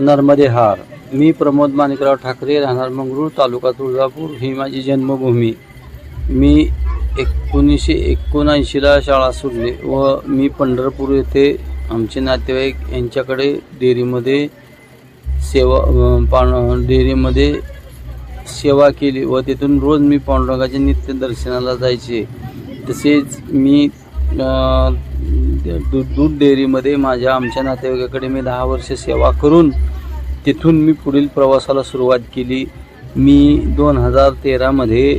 नर्मदे हार. मी प्रमोद माणिकराव ठाकरे राहणार मंगरूळ तालुका तुळजापूर. ही माझी जन्मभूमी. मी एकोणीसशे एकोणऐंशीला शाळा सोडली व मी पंढरपूर येथे आमचे नातेवाईक यांच्याकडे डेअरीमध्ये सेवा अं, पान डेअरीमध्ये सेवा केली व तिथून रोज मी पांडुरंगाच्या नित्य दर्शनाला जायचे. तसेच मी दूध दूध डेअरीमध्ये माझ्या आमच्या नातेवाईकाकडे मी दहा वर्ष सेवा करून तिथून मी पुढील प्रवासाला सुरुवात केली. मी दोन हजार तेरामध्ये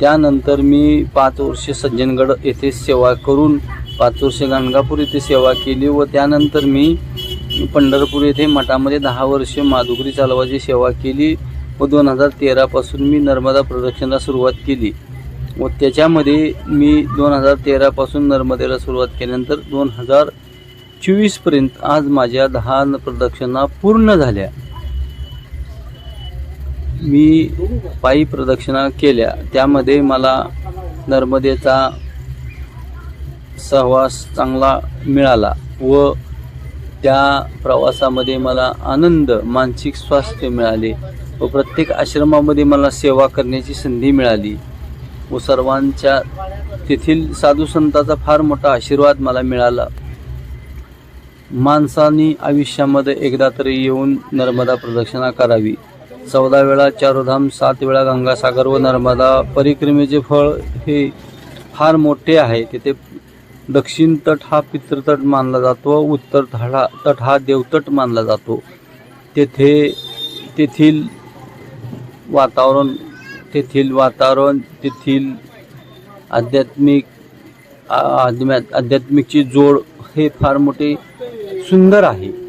त्यानंतर मी पाच वर्ष सज्जनगड येथे सेवा करून पाच वर्ष गाणगापूर येथे सेवा केली व त्यानंतर मी पंढरपूर येथे मठामध्ये दहा वर्ष माधुकरी चालवाची सेवा केली व दोन हजार तेरापासून मी नर्मदा प्रदक्षिणाला सुरुवात केली. व त्याच्यामध्ये मी दोन हजार तेरापासून नर्मदेला सुरुवात केल्यानंतर दोन हजार चोवीसपर्यंत आज माझ्या दहा प्रदक्षिणा पूर्ण झाल्या. मी पायी प्रदक्षिणा केल्या. त्यामध्ये मला नर्मदेचा सहवास चांगला मिळाला व त्या प्रवासामध्ये मला आनंद मानसिक स्वास्थ्य मिळाले व प्रत्येक आश्रमामध्ये मला सेवा करण्याची संधी मिळाली व सर्वांच्या तेथील साधू संतांचा फार मोठा आशीर्वाद मला मिळाला. माणसानी आयुष्यामध्ये एकदा तरी येऊन नर्मदा प्रदक्षिणा करावी. चौदा वेळा चारोधाम सात वेळा गंगासागर व नर्मदा परिक्रमेचे फळ हे फार मोठे आहे. तिथे दक्षिण तट हा पितृतट मानला जातो व उत्तर तळा तट हा देवतट मानला जातो. तेथे तेथील वातावरण तेथील वातावरण तेथील आध्यात्मिक आध्यात्मिक आध्यात्मिकची जोड हे फार मोठे सुंदर आहे.